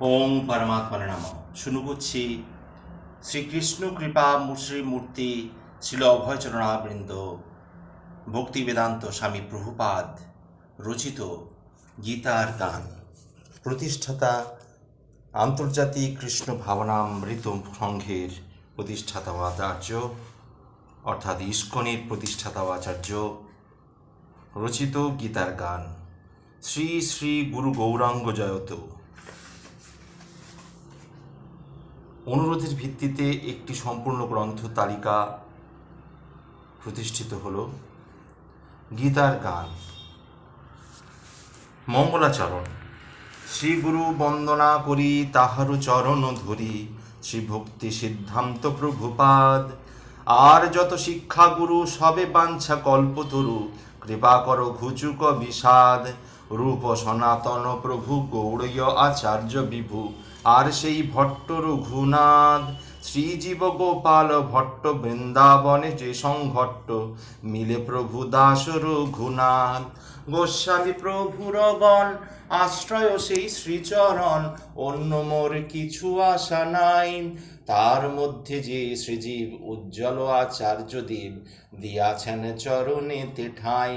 ওং পরমাত্মার নাম। শুরু করছি শ্রীকৃষ্ণ কৃপা মুশ্রী মূর্তি ছিল অভয়চরণাবৃন্দ ভক্তি বেদান্ত স্বামী প্রভুপাদ, রচিত গীতার গান। প্রতিষ্ঠাতা আন্তর্জাতিক কৃষ্ণ ভাবনামৃত সংঘের প্রতিষ্ঠাতা আচার্য, অর্থাৎ ইস্কনের প্রতিষ্ঠাতা আচার্য, রচিত গীতার গান। শ্রী শ্রী গুরু গৌরাঙ্গ জয়ত। অনুরোধের ভিত্তিতে একটি সম্পূর্ণ গ্রন্থ তালিকা প্রতিষ্ঠিত হল গীতার গান। মঙ্গলাচরণ। শ্রী গুরু বন্দনা করি তাহারও চরণ ধরি, শ্রী ভক্তি সিদ্ধান্ত প্রভুপাদ। আর যত শিক্ষা গুরু, সবে বাঞ্ছা কল্পতরু কৃপা কর ঘুচুক বিষাদ। রূপ সনাতন প্রভু, গৌড়ীয় আচার্য বিভু আর সেই ভট্ট রঘুনাথ, শ্রীজীব গোপাল ভট্ট বৃন্দাবনে যে সংঘট্ট, মিলে প্রভু দাস রঘুনাথ। গোস্বামী প্রভুর গণ আশ্রয় সেই শ্রীচরণ, অন্য মোর কিছু আশা নাই। তার মধ্যে যে শ্রীজীব উজ্জ্বল আচার্য দেব দিয়াছেন চরণেতে ঠাই।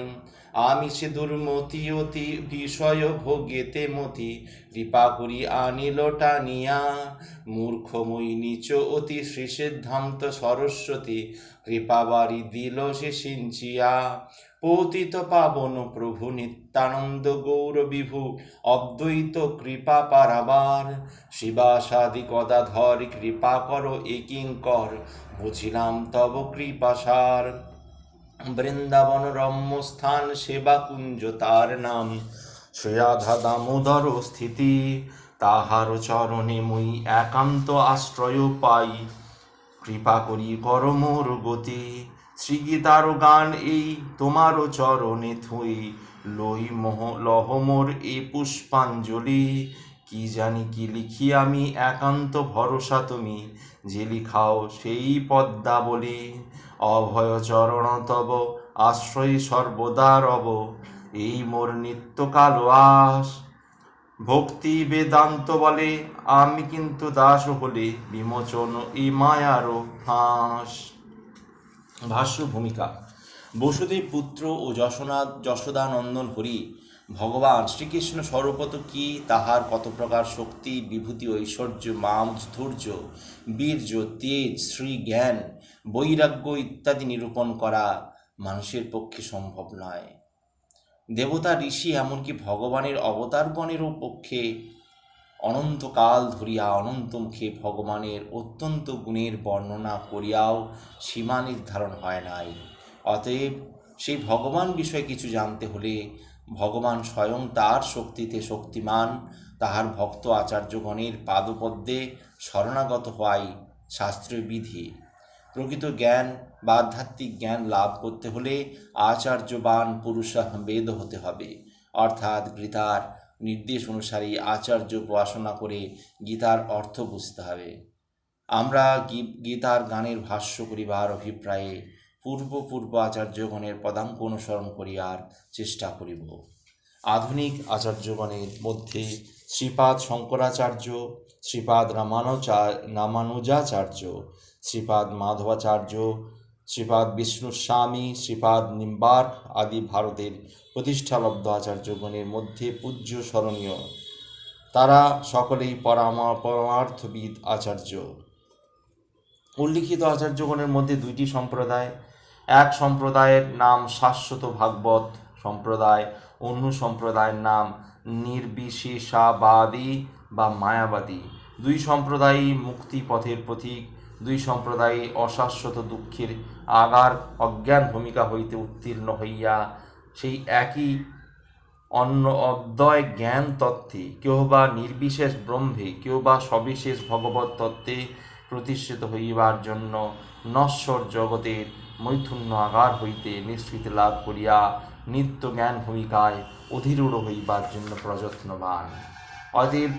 আমি সে দুর্মতি অতি বিষয় ভোগেতে মতি, কৃপা করি আনিল টানিয়া। মূর্খ মই নিচ অতি শ্রী সিদ্ধান্ত সরস্বতী, কৃপা বাড়ি দিল সে সিঞ্চিয়া। পতিত পাবন প্রভু নিত্যানন্দ গৌর বিভু, অদ্বৈত কৃপা পারাবার। শিবাসাদি গদাধর কৃপা কর একিঙ্কর বুঝিলাম তব কৃপাসার। বৃন্দাবন রম্য স্থান সেবা কুঞ্জ তার নাম। শ্রেয়াধা দামোদর স্থিতি, তাহার চরণে মুই একান্ত আশ্রয় পাই। কৃপা করি কর মোর গতি, শ্রীগীতার গান এই তোমারও চরণে থুই। লই মোহ, লহ মোর এ পুষ্পাঞ্জলি, কি জানি কি লিখি আমি একান্ত ভরসা তুমি, যে লিখাও সেই পদ্মাবলী। অভয় চরণ তব, আশ্রয় সর্বদা রব। এই মোর নিত্যকাল আস ভক্তি বেদান্ত বলে, আমি কিন্তু দাস হলে বিমোচন এই মায়ারও ফাঁস। ভাষ্য ভূমিকা। বসুদেব পুত্র ও যশোনাথ যশোদানন্দন হরি ভগবান শ্রীকৃষ্ণ স্বরূপত কি? তাহার কত প্রকার শক্তি, বিভূতি, ঐশ্বর্য মাধুর্য বীর্য, তেজ শ্রী জ্ঞান বৈরাগ্য ইত্যাদি নিরূপণ করা মানুষের পক্ষে সম্ভব নয়। দেবতা, ঋষি এমনকি ভগবানের অবতারগণেরও পক্ষে অনন্তকাল ধরিয়া অনন্ত মুখে ভগবানের অত্যন্ত গুণের বর্ণনা করিয়াও সীমা নির্ধারণ হয় নাই। অতএব সেই ভগবান বিষয়ে কিছু জানতে হলে ভগবান স্বয়ং তার শক্তিতে শক্তিমান, তাহার ভক্ত আচার্যগণের পাদপদ্মে শরণাগত হওয়াই শাস্ত্রীয় বিধি। প্রকৃত জ্ঞান বা আধ্যাত্মিক জ্ঞান লাভ করতে হলে আচার্যবান পুরুষা বেদ হতে হবে। অর্থাৎ গীতার নির্দেশ অনুসারে আচার্য উপাসনা করে গীতার অর্থ বুঝতে হবে। আমরা গীতার গানের ভাষ্য করিবার অভিপ্রায়ে পূর্ব আচার্যগণের পদাঙ্ক অনুসরণ করিয়ার চেষ্টা করিব। আধুনিক আচার্যগণের মধ্যে শ্রীপাদ শঙ্করাচার্য, শ্রীপাদ রামানুচা রামানুজাচার্য, শ্রীপাদ মাধবাচার্য, শ্রীপাদ বিষ্ণুস্বামী, শ্রীপাদ নিম্বার্ক আদি ভারতের প্রতিষ্ঠালব্ধ আচার্যগণের মধ্যে পূজ্য স্মরণীয়। তারা সকলেই পরামা পরমার্থবিদ আচার্য। উল্লিখিত আচার্যগণের মধ্যে দুইটি সম্প্রদায় এক সম্প্রদায়ের নাম শাশ্বত ভাগবত সম্প্রদায়, অন্য সম্প্রদায়ের নাম নির্বিশেষাবাদী বা মায়াবাদী। দুই সম্প্রদায়ই মুক্তি পথের প্রতীক, দুই সম্প্রদায়ই অশাশ্বত দুঃখের আগার অজ্ঞান ভূমিকা হইতে উত্তীর্ণ হইয়া সেই একই অন্য অদ্বয় জ্ঞান তত্ত্বে কেউ বা নির্বিশেষ ব্রহ্মে কেউ বা সবিশেষ ভগবত তত্ত্বে প্রতিষ্ঠিত হইবার জন্য নশ্বর জগতের মৈথুন্য আগার হইতে নিষ্কৃতি লাভ করিয়া নিত্য জ্ঞান ভূমিকায় অধীরূঢ় হইবার জন্য প্রযত্নবান। অতএব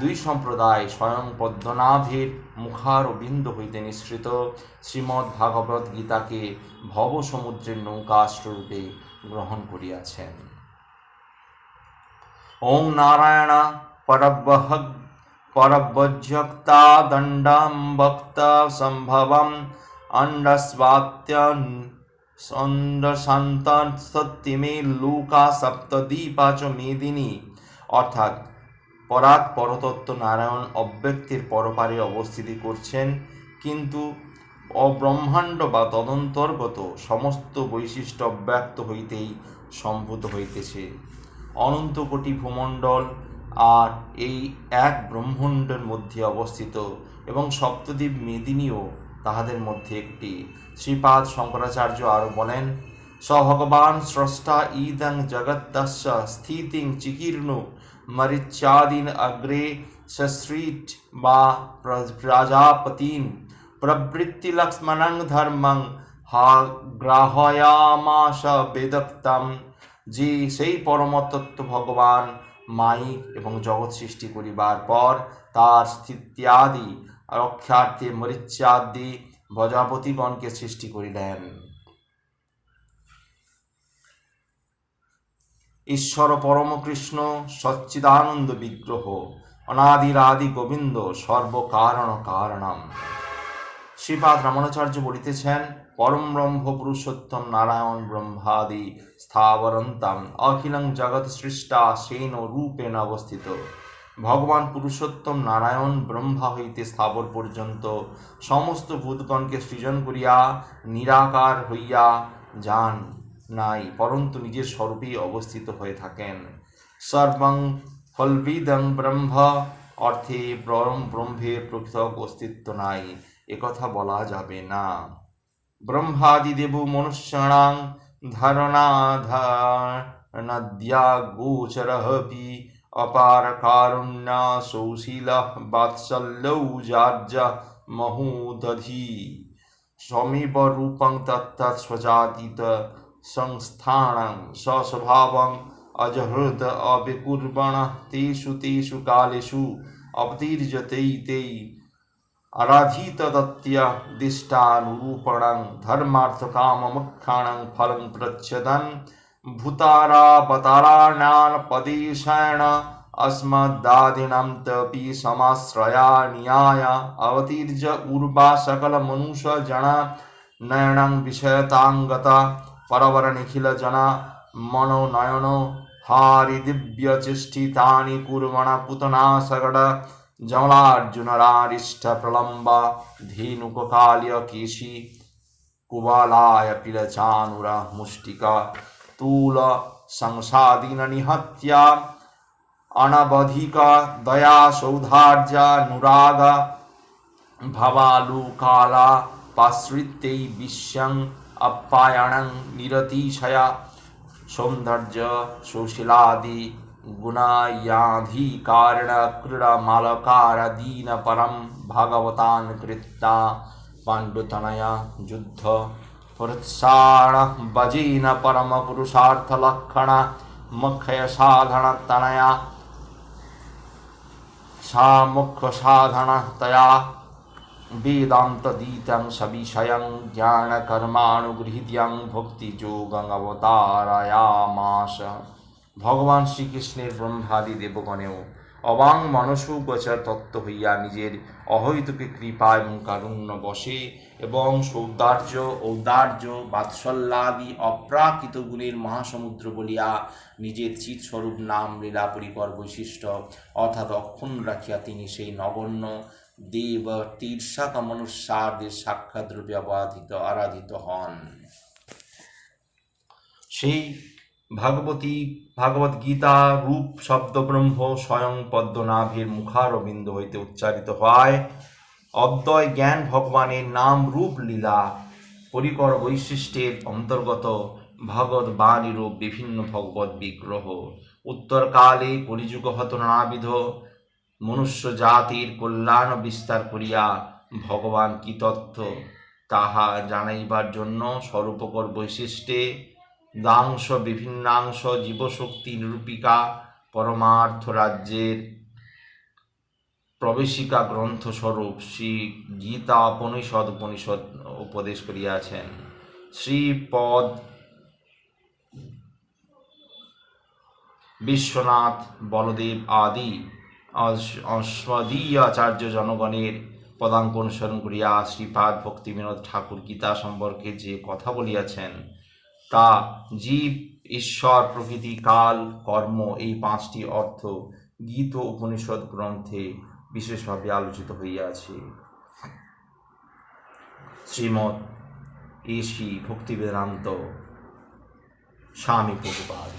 দুই সম্প্রদায় স্বয়ং পদ্মনাভের মুখার ও বিন্দু হইতে নিঃসৃত। শ্রীমদ্ ভাগবত গীতাকে ভবসমুদ্রের নৌকাশ্ররূপে গ্রহণ করিয়াছেন। ওং নারায়ণ পরব্রহ পরবজ্যক্তা দণ্ডম বক্ত সম্ভবম। সন্ডসন্তন সত্যিমে লুকা সপ্তদ্বীপা মেদিনী। অর্থাৎ পরাৎ পরতত্ত্ব নারায়ণ অব্যক্তির পরপারে অবস্থিতি করছেন, কিন্তু অব্রহ্মাণ্ড বা তদন্তর্গত সমস্ত বৈশিষ্ট্য অব্যক্ত হইতেই সম্ভূত হইতেছে। অনন্ত কোটি ভূমণ্ডল আর এই এক ব্রহ্মাণ্ডের মধ্যে অবস্থিত এবং সপ্তদ্বীপ মেদিনীও তাহাদের মধ্যে একটি। শ্রীপাদ শঙ্করাচার্য আরও বলেন স ভগবান স্রষ্টা ইদং জগত্তস্য স্থিতিং চিকীর্ণু মরিচ্যাদিন অগ্রে সশ্রীট বা প্র- প্রজাপতিন প্রবৃত্তি লক্ষ্মণং ধর্মং হা গ্রাহয়ামাস বেদক্তম যে সেই পরমতত্ত্ব ভগবান মাইক এবং জগৎ সৃষ্টি করিবার পর তার স্থিত্যাদি রক্ষার্থে মরিচ্যাদি প্রজাপতিগণকে সৃষ্টি করিলেন। ঈশ্বর পরম কৃষ্ণ সচ্চিদানন্দ বিগ্রহ, অনাদিরাদি গোবিন্দ সর্বকারণ কারণম। শ্রীপাদ রামানুচার্য বলিতেছেন, পরম ব্রহ্ম পুরুষোত্তম নারায়ণ ব্রহ্মাদি স্থাবরন্তাম। অখিলং জগৎ সৃষ্টা সেন রূপেণ অবস্থিত। ভগবান পুরুষোত্তম নারায়ণ ব্রহ্মা হইতে স্থাবর পর্যন্ত সমস্ত ভূতগণকে সৃজন করিয়া নিরাকার হইয়া যান নাই, পরন্তু নিজের স্বরূপেই অবস্থিত হয়ে থাকেন। সর্বং ফলবিদং ব্রহ্ম, অর্থে পরম ব্রহ্মের পৃথক অস্তিত্ব নাই একথা বলা যাবে না। ব্রহ্মাদিদেব মনুষ্যাণাং ধারণাধারণদ্যা গোচরপি অপার কারুণ্যা সৌশীল বাৎসল্যৌ জার্য মহোদধি। সমীপ রূপং তত্তৎ স্বজাতীত সংস্থানং স্বস্বভাবং অজহৃদ অবিকুর্বণ। তেষু তেষু কালেষু অবতীর্যতৈতৈ আরাধিতদত্য দিষ্টানুরূপণং ধর্মার্থকামমুক্ষাণং ফলং প্রচ্ছদন। भूतारापताराणापदेशेण अस्मद्दादिनं तपि समाश्रया नियाय अवतीर्ज ऊर्वा सकलमनुषजना नयनं विषयताङ्गता परवरनिखिलजना मनोनयन हारिदिव्यचेष्टितानि कुर्वण पुतना सगड जमलार्जुनरारिष्ठप्रलम्बा धेनुककाल्य केशी कुबालाय पिलचानुरः मुष्टिका तूल संसादिन निहत्या अनवधिक दया सौधार्य सौधार्यानुराग भवालुकाला पाश्रित्यै विश्यं अप्यायणं निरतिशया सौन्दर्य सुशीलादि गुणायाधिकारिण क्रीडमालकारादीन भगवतान् कृत्ता पाण्डुतनया युद्ध प्रोत्साहन बजेन परमपुरुषार्थलक्षण मुख्य साधनतनया सा मुख्य साधनतया वेदान्तदीतं सविषयं জ্ঞানকর্মানুগৃহীত্যং ভক্তিযোগং অবতারায়ামাস ভগবান শ্রীকৃষ্ণের ব্রহ্মাদি দেবগণেও অবাং মনসু গোচর তত্ত্ব হইয়া নিজের অহৈতুকী কৃপা এবং কারুণ্য বসে এবং সৌদার্য, ঔদার্য, বাৎসল্যাদি অপ্রাকৃত গুণের মহাসমুদ্র বলিয়া নিজের চিৎস্বরূপ নাম লীলা পরিকর বৈশিষ্ট্য অর্থাৎ অক্ষুণ্ণ রাখিয়া তিনি সেই নগণ্য দেব তীর্ষাক মনুষ্যাদের সাক্ষাৎ রূপে আরাধিত হন। সেই ভাগবতী ভাগবত গীতা রূপ শব্দ ব্রহ্ম স্বয়ং পদ্মনাভের মুখারবিন্দ হইতে উচ্চারিত হয়। অদ্বয় জ্ঞান ভগবানের নাম রূপ লীলা পরিকর বৈশিষ্ট্যের অন্তর্গত ভগবত বাণীরূপ বিভিন্ন ভগবত বিগ্রহ। উত্তরকালে কলিযুগ হত নানাবিধ। মনুষ্য জাতির কল্যাণ বিস্তার করিয়া ভগবান কি তত্ত্ব তাহা জানাইবার জন্য স্বরূপকর বৈশিষ্ট্যে দাংশ বিভিন্নাংশ জীবশক্তি নিরূপিকা পরমার্থ রাজ্যের প্রবেশিকা গ্রন্থস্বরূপ শ্রী গীতা উপনিষদ উপনিষদ উপদেশ করিয়াছেন। শ্রীপদ বিশ্বনাথ বলদেব আদি অস- আচার্য জনগণের পদাঙ্ক অনুসরণ করিয়া শ্রীপাদ ভক্তিবিনোদ ঠাকুর গীতা সম্পর্কে যে কথা বলিয়াছেন তা জীব, ঈশ্বর, প্রকৃতি, কাল, কর্ম এই পাঁচটি অর্থ গীত, উপনিষদ গ্রন্থে বিশেষভাবে আলোচিত হইয়াছে। শ্রীমৎ এসি ভক্তি বেদান্ত স্বামী প্রভুপাদ,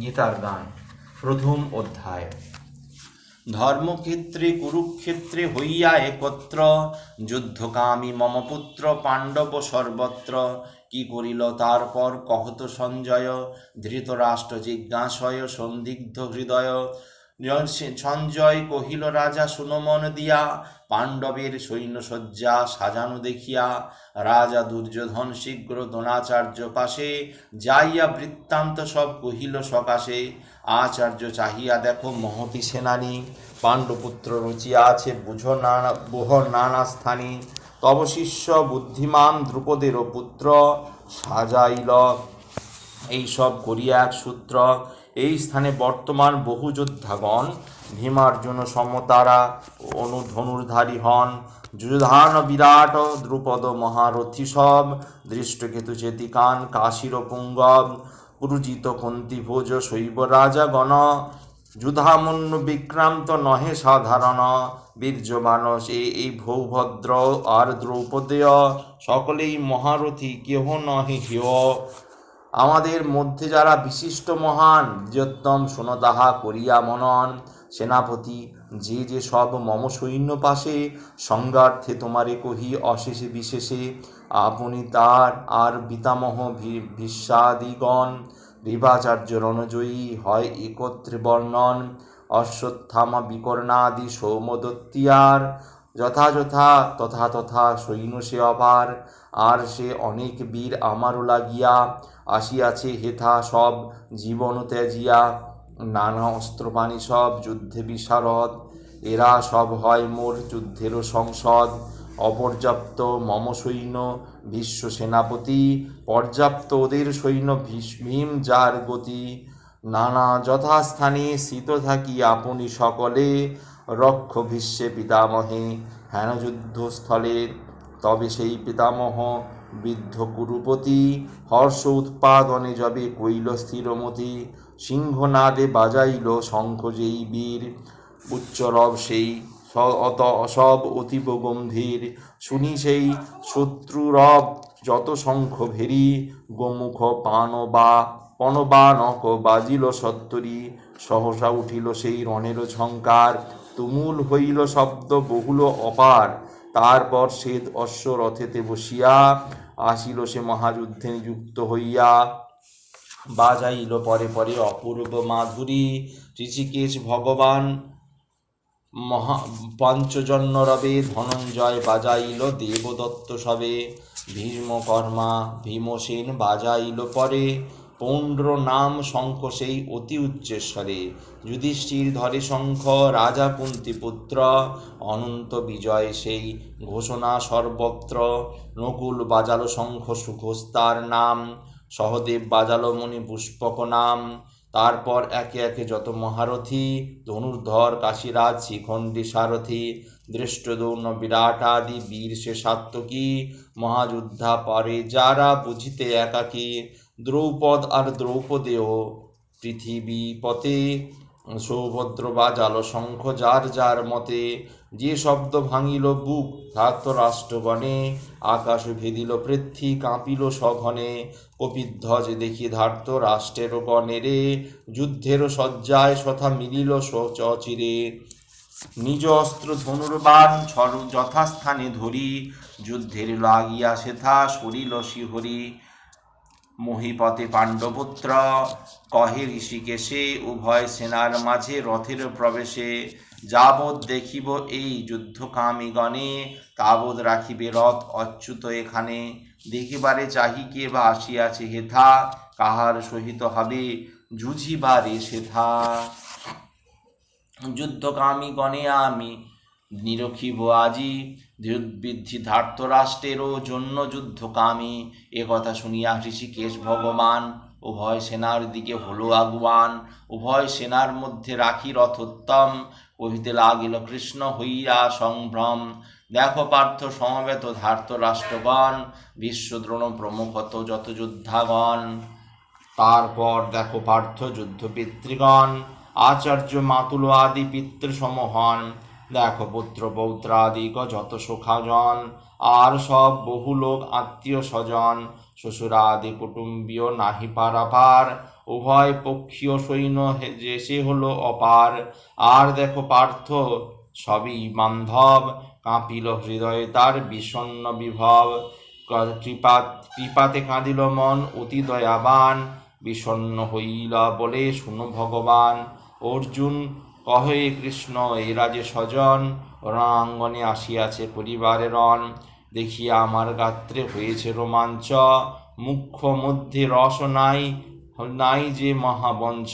গীতার গান, প্রথম অধ্যায়। ধর্মক্ষেত্রে, কুরুক্ষেত্রে হইয়া একত্র, যুদ্ধকামী মম পুত্র পাণ্ডব সর্বত্র কি করিল তারপর? কহত সঞ্জয়, ধৃতরাষ্ট্র জিজ্ঞাসয়, সন্দিগ্ধ হৃদয়। সঞ্জয় কহিল, রাজা সুনমন দিয়া। পাণ্ডবের সৈন্যসজ্জা সাজানো দেখিয়া রাজা দুর্যোধন শীঘ্র দ্রোণাচার্য পাশে যাইয়া বৃত্তান্ত সব কহিল সকাশে, আচার্য, চাহিয়া দেখো মহতি সেনানী। পাণ্ডপুত্র রচিয়া আছে, বুঝো নানা বুহ নানা স্থানে। তব শিষ্য বুদ্ধিমান দ্রুপদেরও পুত্র সাজাইল। এইসব করিয়া এক সূত্র। এই স্থানে বর্তমান বহু যোদ্ধাগণ, ভীমার্জুন সমতারা অনুধনুর্ধারী হন। যুধান বিরাট, দ্রুপদ মহারথী সব, দৃষ্টকেতু চেতিকান, কাশীর পুঙ্গব, পুরুজিত কুন্তি ভোজ শৈব রাজাগণ যুধামন্য বিক্রান্ত নহে সাধারণ বীর্যমান সে এই ভৌভদ্র আর দ্রৌপদেয়। সকলেই মহারথী, কেহ নহে হেয়। আমাদের মধ্যে যারা বিশিষ্ট মহান, বৃহত্তম শোনো তাহা করিয়া মনন। সেনাপতি, যে যে সব মম সৈন্য পাশে সংজ্ঞার্থে তোমারে কহি অশেষে বিশেষে, আপনি তার আর পিতামহ ভি- বিভাচার্য রণজয়ী হয় একত্রে বর্ণন। অশ্বত্থামা বিকর্ণাদি সৌমদত্তিয়ার। যথাযথা তথা তথা সৈন্য সে অপার। আর সে অনেক বীর আমারও লাগিয়া আসিয়াছে হেথা সব জীবন ত্যাজিয়া। নানা অস্ত্রপানি সব যুদ্ধে বিশারদ। এরা সব হয় মোর যুদ্ধেরও সংসদ। অপর্যাপ্ত মম সৈন্য ভীষ্ম সেনাপতি, পর্যাপ্ত ওদের সৈন্য ভীম যার গতি। নানা যথাস্থানে স্থিত থাকি আপনি সকলে, রক্ষ ভীষ্মে পিতামহে হেন যুদ্ধস্থলে তবে সেই পিতামহ, বৃদ্ধ কুরুপতি, হর্ষ উৎপাদনে যবে কইল স্থিরমতি, সিংহনাদে বাজাইল শঙ্খ যেই বীর। উচ্চরব সেই অত অসব অতীব গম্ভীর। শুনি সেই শত্রুরব যত শঙ্খ ভেরি, গোমুখ পান বা পণবানক বাজিল সত্তরি। সহসা উঠিল সেই রণের ঝঙ্কার তুমুল হইল শব্দ বহুল অপার। তারপর শ্বেত অশ্ব রথেতে বসিয়া আসিল সে মহাযুদ্ধে নিযুক্ত হইয়া। বাজাইল পরে পরে অপূর্ব মাধুরী, ঋষিকেশ ভগবান মহা পঞ্চজন্য রবে ধনঞ্জয় বাজাইল, দেবদত্ত সবে। ভীষ্মকর্মা ভীমসেন বাজাইল পরে। পৌণ্ড্র নাম শঙ্খ সেই অতি উচ্চেশ্বরে। যুধিষ্ঠির ধরে শঙ্খ, রাজা কুন্তি পুত্র, অনন্ত বিজয় সেই ঘোষণা সর্বত্র। নকুল বাজালো শঙ্খ সুঘোস্তার নাম, সহদেব বাজালো মণি পুষ্পক নাম তারপর একে একে যত মহারথী, ধনুর্ধর, কাশীরাজ, শিখণ্ডী, সারথী দৃষ্টদৌন্য বিরাটাদি বীর সে সাত্তকী মহাযোদ্ধা পারে যারা বুঝিতে একাকী, দ্রৌপদ আর দ্রৌপদেও পৃথিবীপতে সৌভদ্র বা জাল শঙ্খ যার যার মতে যে শব্দ ভাঙিল বুক ধাত্র রাষ্ট্রগণে আকাশ ভেদিল পৃথ্বী, কাঁপিল সঘনে। কপিধ্বজ দেখি ধার্ত রাষ্ট্রের গণেরে যুদ্ধের সজ্জায় সথা মিলিল সচিরে নিজ অস্ত্র ধনুর্বাণ ছর যথাস্থানে ধরি, যুদ্ধের লাগিয়া সেথা সরিল শিহরি। মহিপতে পাণ্ডপুত্র কহে ঋষিকেশে, উভয় সেনার মাঝে রথের প্রবেশে যাবৎ দেখিব এই যুদ্ধকামী গণে তাবৎ রাখিবে রথ অচ্যুত এখানে। দেখিবারে চাহি কে বা আসিয়াছে হেথা, কাহার সহিত হবে জুঝিবারে সেথা। যুদ্ধকামী গণে আমি নিরখিব আজি বৃদ্ধি ধার্তরাষ্ট্রেরও জন্য যুদ্ধকামী। এ কথা শুনিয়া ঋষিকেশ ভগবান, উভয় সেনার দিকে হলো আগুয়ান, উভয় সেনার মধ্যে রাখি রথোত্তম কহিতে লাগিল, কৃষ্ণ, হইয়া সংভ্রম দেখো পার্থ সমবেত ধার্ত রাষ্ট্রগণ বিশ্বদ্রোণ প্রমুখত যত যোদ্ধাগণ। তারপর দেখো পার্থ যুদ্ধ পিতৃগণ আচার্য মাতুল আদি পিতৃ সমহন দেখো, পুত্র পৌত্রাদিক যত সুখাজন, আর সব বহু লোক আত্মীয় স্বজন, শ্বশুরাদি কুটুম্বীয় নাহি পারাপার উভয় পক্ষীয় সৈন্য যে সে হলো অপার। আর দেখো পার্থ, সবই বান্ধব, কাঁপিল হৃদয়ে তার বিষণ্ণ বিভব। কৃপা কৃপাতে কাঁদিল মন, অতি দয়াবান বিষণ্ণ হইল বলে শুনো ভগবান। অর্জুন কহে কৃষ্ণ এই রাজে স্বজন। রণাঙ্গনে আসিয়াছে পরিবারের রণ দেখিয়া আমার গাত্রে হয়েছে রোমাঞ্চ। মুখ্য মধ্যে রস নাই নাই যে মহাবঞ্চ।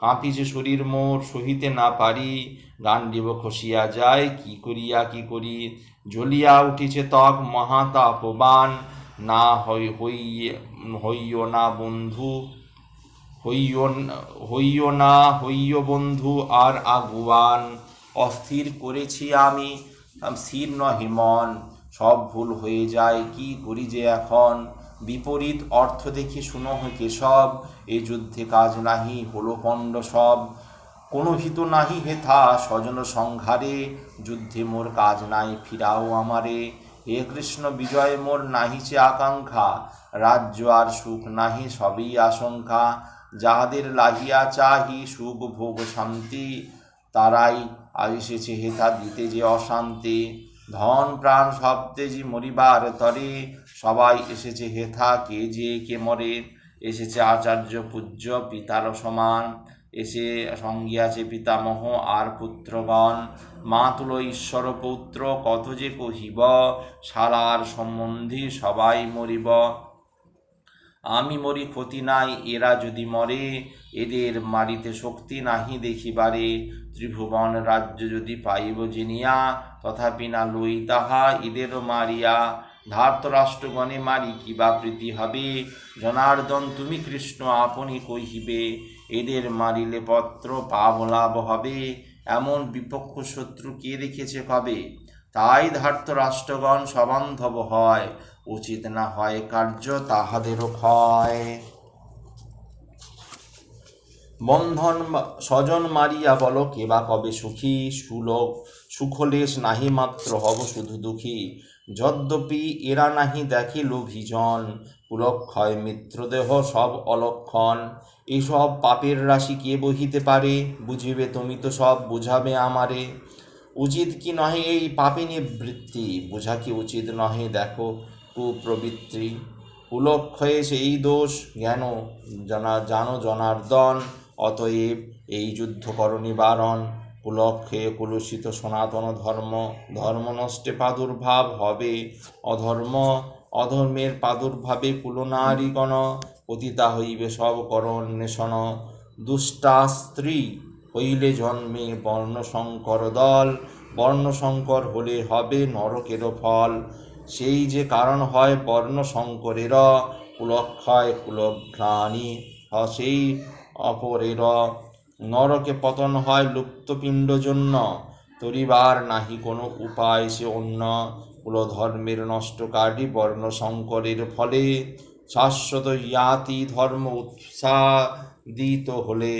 কাঁপিছে শরীর মোর, সহিতে না পারি। গান্ডিব খসিয়া যায়, কি করিয়া, কি করি? জ্বলিয়া উঠিছে ত্বক মহাতাপবান না হই হই হইও না বন্ধু। হইও হইও না হইও বন্ধু আর আগুয়ান, অস্থির করেছি আমি। স্থির নহি মন সব ভুল হয়ে যায়, কি করি যে এখন? বিপরীত অর্থ দেখি শুনো কেশব এই যুদ্ধে কাজ নাহি, হলো পণ্ড সব। কোনো হিত নাহি হেথা স্বজন সংহারে, যুদ্ধে মোর কাজ নাই, ফিরাও আমারে। হে কৃষ্ণ, বিজয় মোর নাহিছে আকাঙ্ক্ষা, রাজ্য আর সুখ নাহি সবই আশঙ্কা। যাহাদের লাগিয়া চাহি সুখ ভোগ শান্তি, তারাই এসেছে হেথা দিতে যে অশান্তি। ধন প্রাণ সব তেজি মরিবার তরে, সবাই এসেছে হেথা কে যে কে মরে। এসেছে আচার্য পূজ্য পিতার সমান, এসে সঙ্গে আছে পিতামহ আর পুত্রগণ। মা তুল ঈশ্বর পুত্র, কত যে কহিব শালার সম্বন্ধী সবাই মরিব। আমি মরি ক্ষতি নাই, এরা যদি মরে, এদের মারিতে শক্তি নাহি দেখিবারে। ত্রিভুবন রাজ্য যদি পাইব জিনিয়া, তথাপি না লই তাহা এদেরও মারিয়া। ধার্তরাষ্ট্রগণে মারি কিবা প্রীতি হবে? জনার্দন, তুমি কৃষ্ণ, আপনি কহিবে, এদের মারিলে পত্র পাব লাভ হবে? এমন বিপক্ষ শত্রু কে রেখেছে কবে? তাই ধার্ত রাষ্ট্রগণ সবান্ধব হয়। উচিত না হয় কার্য তাহাদেরও ক্ষয়। বন্ধন স্বজন মারিয়া বল কেবা কবে সুখী, সুলোক, সুখলেশ নাহি মাত্র, হব শুধু দুঃখী। যদ্যপি এরা নাহি দেখে লোভীজন কুলক্ষয় মিত্রদেহ সব অলক্ষণ। এসব পাপের রাশি কে বহিতে পারে? বুঝিবে তুমি তো সব, বুঝাবে আমারে। উচিত কি নহে এই পাপিনী বৃত্তি বোঝা কি উচিত নহে, দেখো। কুপ্রবৃত্তি। কুলক্ষয়ে সেই দোষ, জ্ঞান জানা, জানো জনার্দন, অতএব এই যুদ্ধ কর নিবারণ কুলক্ষে কুলুষিত সনাতন ধর্ম ধর্ম নষ্টে প্রাদুর্ভাব হবে। অধর্ম, অধর্মের প্রাদুর্ভাবে কুলনারীগণ পতিতা হইবে সব কর অন্বেষণ। দুষ্টা স্ত্রী হইলে জন্মে বর্ণশঙ্কর দল, বর্ণশঙ্কর হলে হবে নরকেরও ফল। সেই যে কারণ হয় বর্ণশঙ্করের, কুলক্ষয় কুলঘ্রাণী, সেই অপরের। নরকে পতন হয় লুপ্তপিণ্ড জন্য, তরিবার নাহি কোনো উপায় সে অন্য। কুলধর্মের নষ্টকারী বর্ণশঙ্করের ফলে শাশ্বত ইয়াতি ধর্ম উৎসাদিত হলে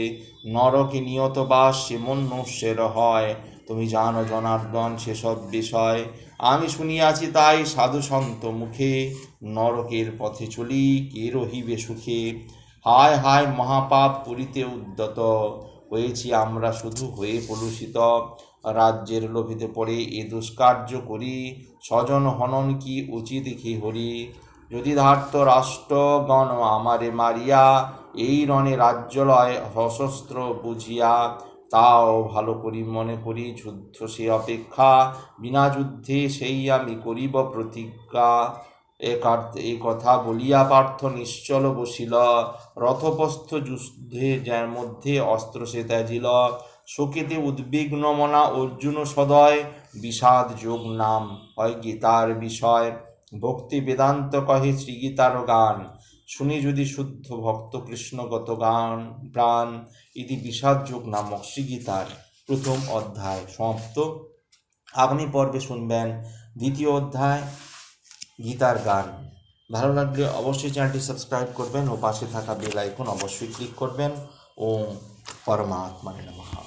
নরকে নিয়ত বাস সে মনুষ্যের হয়। তুমি জানো জনার্দন সেসব বিষয় আমি শুনিয়াছি তাই সাধু সন্ত মুখে নরকের পথে চলি, কে রহিবে সুখে? হায় হায় মহাপাপ করিতে উদ্যত, হয়েছি আমরা শুধু হয়ে কলুষিত। রাজ্যের লোভিতে পড়ে এ দুষ্কার্য করি, স্বজন হনন কি উচিত কি হরি? যদি ধার্ত রাষ্ট্রগণ আমারে মারিয়া, এই রণে রাজ্যলয় সশস্ত্র বুঝিয়া তাও ভালো করি মনে করি, যুদ্ধ সে অপেক্ষা, বিনা যুদ্ধে সেই আমি করিব প্রতিজ্ঞা। এ কথা বলিয়া পার্থ নিশ্চল বসিল। রথপস্থ যুদ্ধে যার মধ্যে অস্ত্র সে ত্যাজিল। শোকেতে উদ্বিগ্ন মনা অর্জুন সদয়, বিষাদ যোগ নাম হয় গীতার বিষয়। ভক্তি বেদান্ত কহে শ্রীগীতার গান। শুনি যদি শুদ্ধ ভক্ত কৃষ্ণগত গান, প্রাণ ইতি বিষাদ যোগ নামক শ্রীগীতার প্রথম অধ্যায় সমাপ্ত। আগামী পর্বে শুনবেন দ্বিতীয় অধ্যায় গীতার গান। ভালো লাগলে অবশ্যই চ্যানেলটি সাবস্ক্রাইব করবেন ও পাশে থাকা বেল আইকন অবশ্যই ক্লিক করবেন। ও পরমাত্মা নমঃ।